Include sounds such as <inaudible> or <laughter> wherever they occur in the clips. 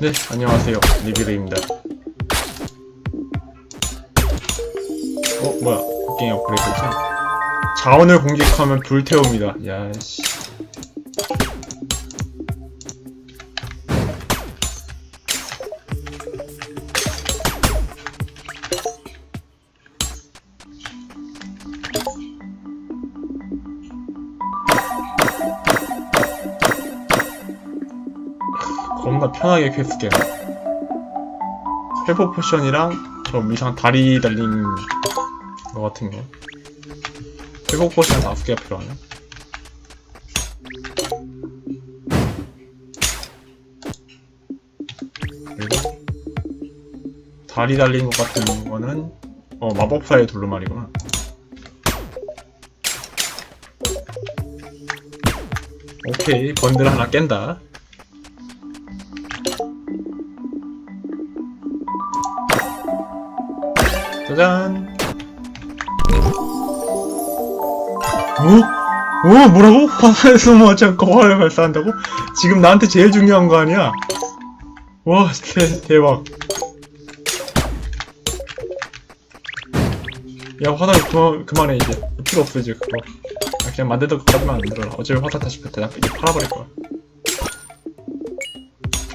네, 안녕하세요. 리비르입니다. 어, 뭐야. 곡괭이 업그레이드지? 자원을 공격하면 불태웁니다. 야, 씨. 편하게 퀘스트 깨네. 회복 포션이랑 저 이상 다리 달린 거 같은 거. 회복 포션 다섯 개가 필요하네. 그리고 다리 달린 것 같은 거는 어 마법사의 둘루말이구나. 오케이 번들 하나 깬다. 짜잔. 어? 어? 뭐라고? <laughs> 화살에서 맞아 거화를 발사한다고? 지금 나한테 제일 중요한 거 아니야? 와, 대, 대박. 야, 화살 그만, 그만해, 이제. 필요 없어, 이제, 그거. 아, 그냥 만들던 것까지만 만들어라. 어차피 화살 다시 뺐다. 나 이제 팔아버릴 거야.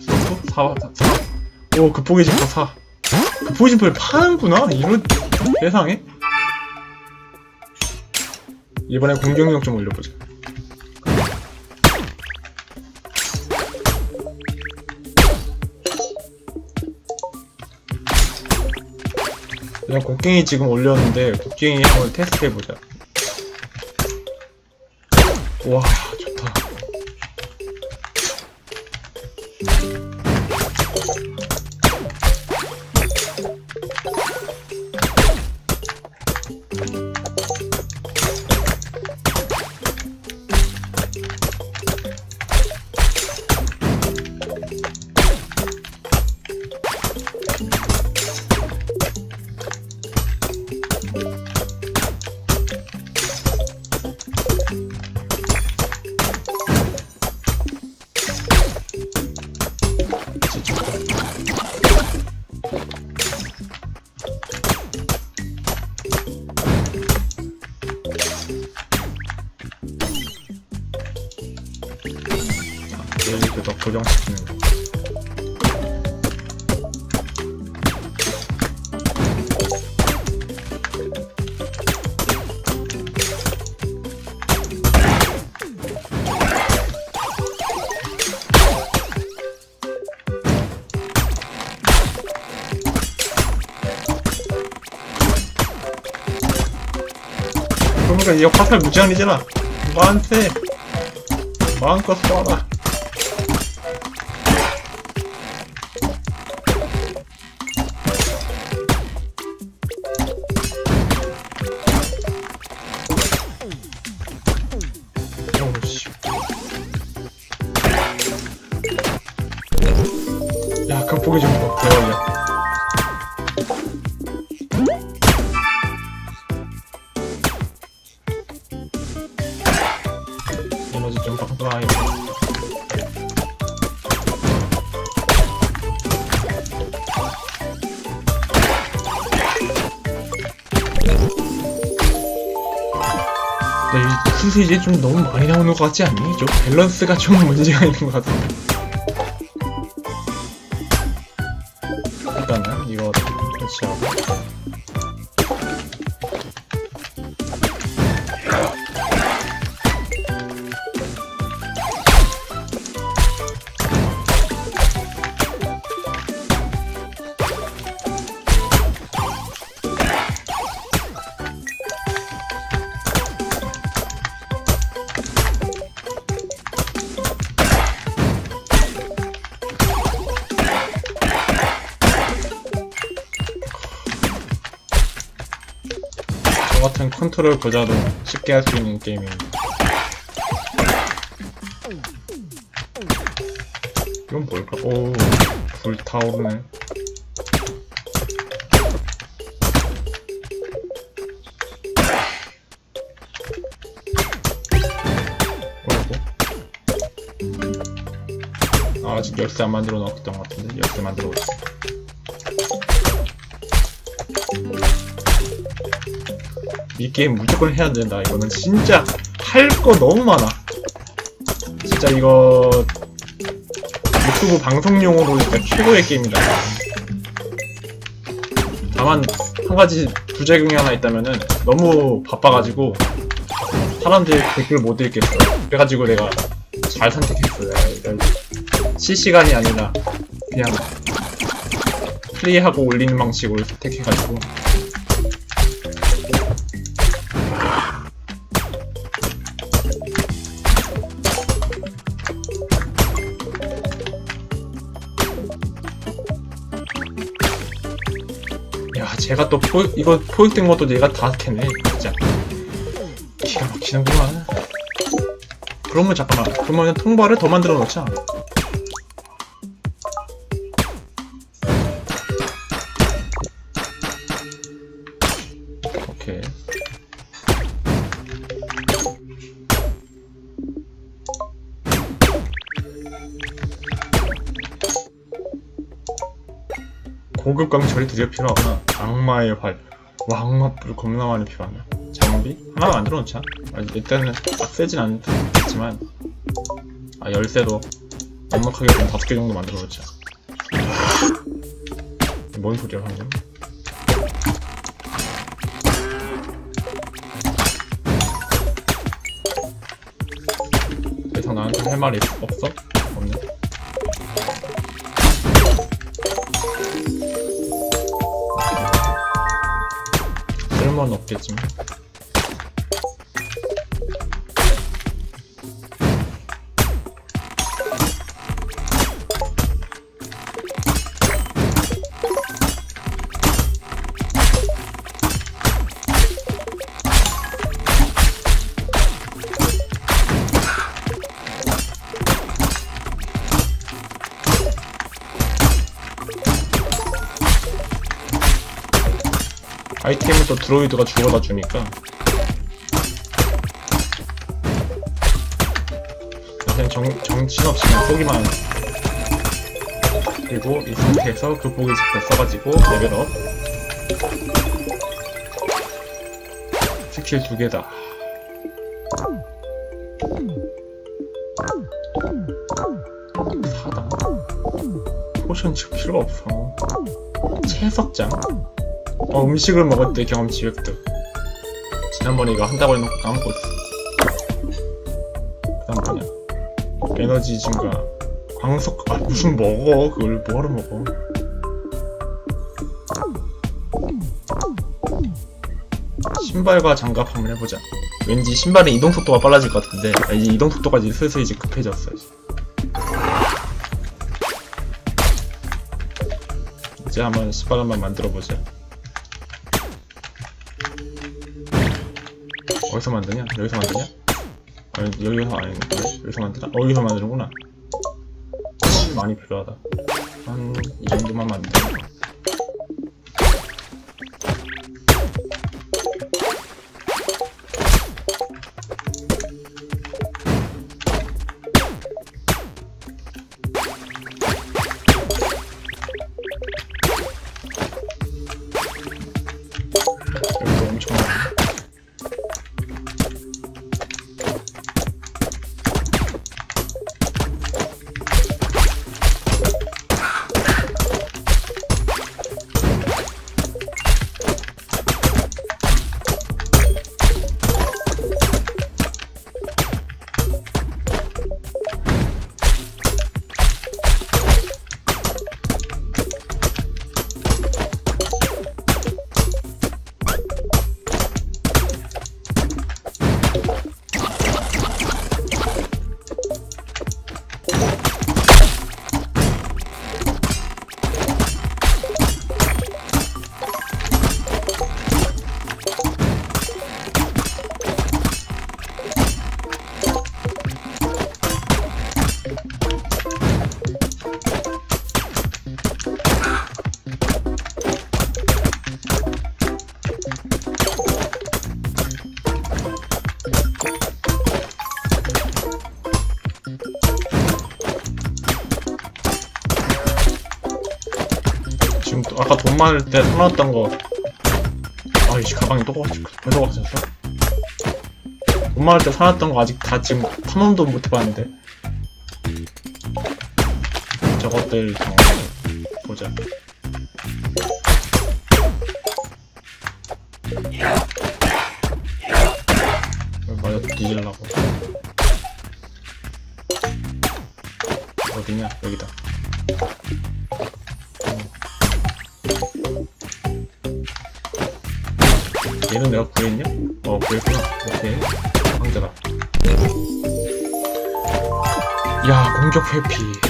소? 사, 사, 사. 오, 급포기 집도 사. 급포기 집을 파는구나? 이런, 세상에? 이번에 공격력 좀 올려보자. 그냥 곡괭이 지금 올렸는데 곡괭이 한번 테스트 해보자. 와 여기서 고정시키는 거. 그러니까 이 화살 무제한이잖아. 나한테 마음껏 쏴라. 이제 좀 너무 많이 나오는 것 같지 않니? 좀 밸런스가 좀 <laughs> 문제가 있는 것 같아 컨트롤 보자도 쉽게 할 수 있는 게임입니다. 이건 뭘까? 오, 불타오르네. 뭐라고? 아, 아직 열쇠 안 만들어 놓았던 것 같은데 열쇠 만들어 보자 이 게임 무조건 해야 된다. 이거는 진짜 할 거 너무 많아. 진짜 이거 유튜브 방송용으로 진짜 최고의 게임이다. 다만 한 가지 부작용이 하나 있다면은 너무 바빠가지고 사람들이 댓글 못 읽겠어 그래가지고 내가 잘 선택했어 내가 실시간이 아니라 그냥 플레이하고 올리는 방식으로 선택해가지고 제가 또 포, 이거 포획된 것도 내가 다 캐네. 진짜. 기가 막히는구만. 그러면 잠깐만. 그러면 통발을 더 만들어 놓자 고급 강철이 드디어 필요하구나. 악마의 활 와, 악마뿔 겁나 많이 필요하네. 장비? 하나 만들어 놓자 아, 일단은 딱 세진 않겠지만. 아 열쇠도 넉넉하게 좀 다섯 개 정도 만들어 놓자 뭔 소리야 방금? 더 이상 나한테 할 말이 없어? 없겠지만 또 드로이드가 주워다 주니까. 그냥 정, 정신없이 그냥 쏘기만. 그리고 이 상태에서 극복의 집도 써가지고 레벨업. 스킬 두 개다. 사다. 포션 칠 필요가 없어. 채석장 어, 음식을 때 경험치 획득. 지난번에 이거 한다고 해놓고 까먹고 있어. 그 다음 뭐냐. 에너지 증가. 광석, 아, 무슨 먹어. 그걸 뭐하러 먹어. 신발과 장갑 한번 해보자. 왠지 신발의 이동 속도가 빨라질 것 같은데, 아, 이제 이동 속도가 이제 슬슬 이제 급해졌어. 이제. 이제 한번 신발 한번 만들어보자. 어디서 만드냐? 여기서 만드냐? 아니 여기서 아닌데 여기서 만드나? 어, 여기서 만드는구나 음, 많이 필요하다 한 이 정도만 만들어 많을 때 사놨던 거. 아이씨 가방이 또 꽉- 벌써 돈 많을 때 사놨던 거 아직 다 지금 탐험도 못 해봤는데. 저것들 좀 보자. 맞아 뒤질라고 야 공격 회피.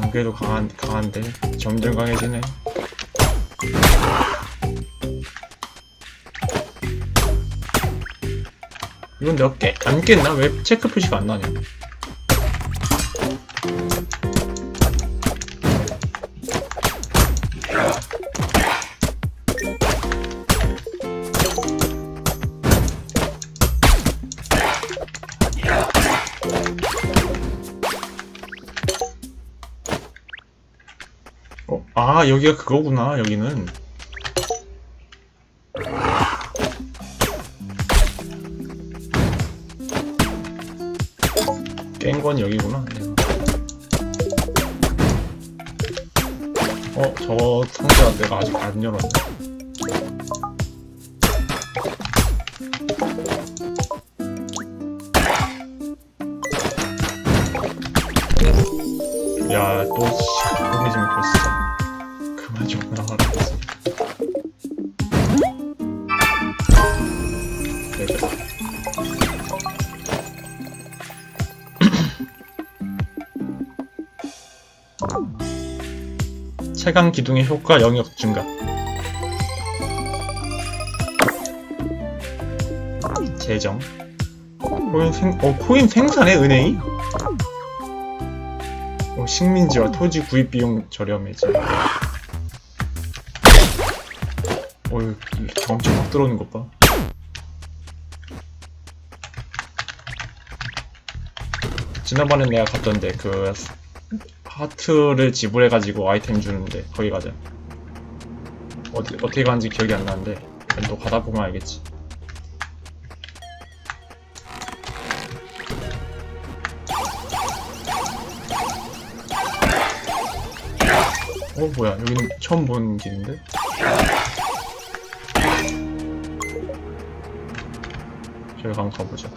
안 그래도 강한, 강한데 점점 강해지네 이건 내가 깨, 안 깼나? 왜 체크 표시가 안 나냐? 아, 여기가 그거구나, 여기는. 깬 건 여기구나. 어, 저 상자 내가 아직 안 열었네. 야, 또, 씨, 몸이 좀 컸어. 나와라. 네, 체감 기둥의 효과 영역 증가. 재정. 코인 생, 어, 코인 생산에 은행이? 어, 식민지와 토지 구입 비용 저렴해져. 어이, 경험치 확 들어오는 것 봐. 지난번에 내가 갔던데, 그, 하트를 지불해가지고 아이템 주는데, 거기 가자. 어디, 어떻게 가는지 기억이 안 나는데, 또 가다 보면 알겠지. 어, 뭐야. 여기는 처음 보는 길인데? 저기 한번 가보자.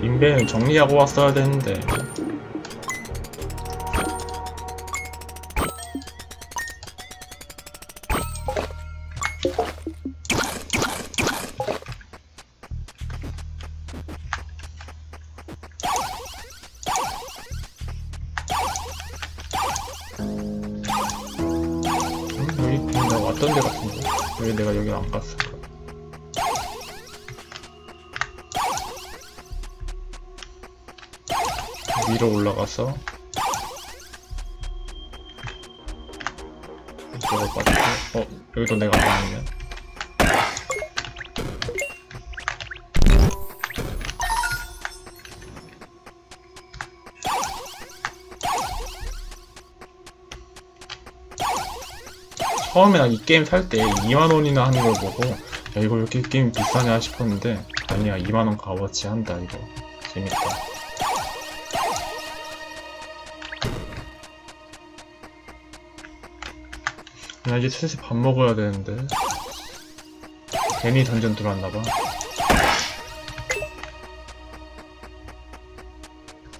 인벤을 정리하고 왔어야 되는데. 왜 내가 여기 안 갔을까? 위로 올라가서 이쪽으로 빠지고 어 여기도 내가 안 왔네 처음에 난이 게임 살 때 2만원이나 하는 걸 보고 야 이거 왜 이렇게 게임 비싸냐 싶었는데 아니야 2만원 값어치 한다 이거. 재밌다. 나 이제 슬슬 밥 먹어야 되는데. 괜히 던전 들어왔나봐.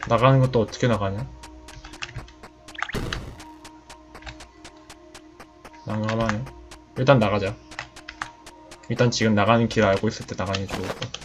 나가는 것도 어떻게 나가냐? 난감하네 일단 나가자. 일단 지금 나가는 길 알고 있을 때 나가는 게 좋을 것 같아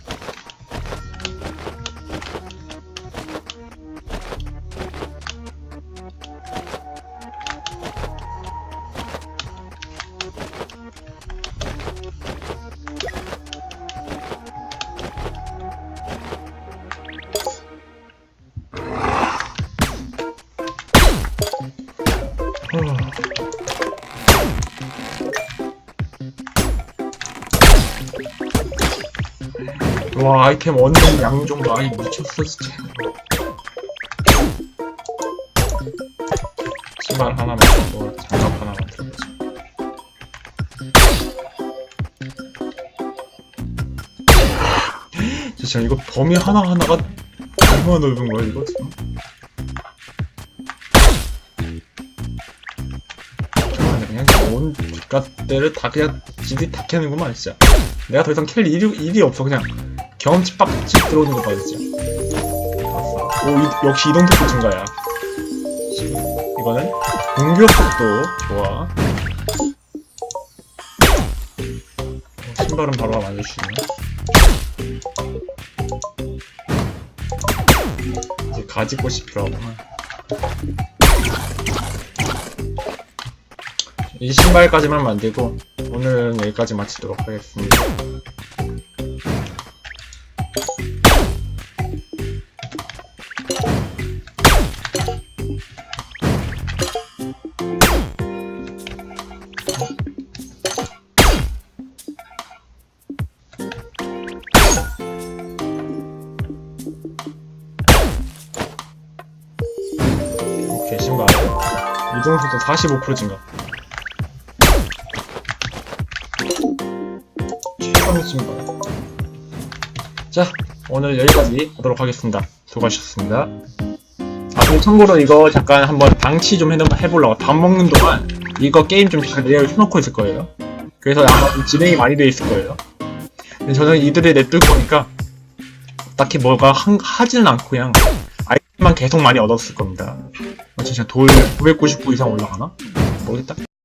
와 아이템 얻는 양 정도 아니 미쳤어 진짜. 신발 하나 만 들고 장갑 하나 만 들고 진짜 이거 범위 하나하나가 얼마나 넓은 거야 이거 지금 그냥 온 뒷갓대를 다 그냥 지들이 다 캐는구만 진짜. 내가 더 이상 캘 일이, 일이 없어 그냥 경험치 빡빡 들어오는 거봐 진짜 아싸 오 이- 역시 이동 속도 증가야. 이거는 공격 속도. 좋아. 어, 신발은 바로 만들수있네. 이제 가지꽃이 필요하구나. 이 신발까지만 만들고 오늘은 여기까지 마치도록 하겠습니다 이동 속도 45% 증가. 최강 신발 자 오늘 여기까지 하도록 하겠습니다. 수고하셨습니다. 아 그리고 참고로 이거 잠깐 한번 방치 좀 해보려고 밥 먹는 동안 이거 게임 좀 잠깐 내려 켜놓고 있을 거예요. 그래서 아마 좀 진행이 많이 돼 있을 거예요. 근데 저는 이들을 냅둘 거니까 딱히 뭐가 한- 하지는 않고 그냥 만 계속 많이 얻었을 겁니다. 어, 진짜 돌 999 이상 올라가나? 모르겠다.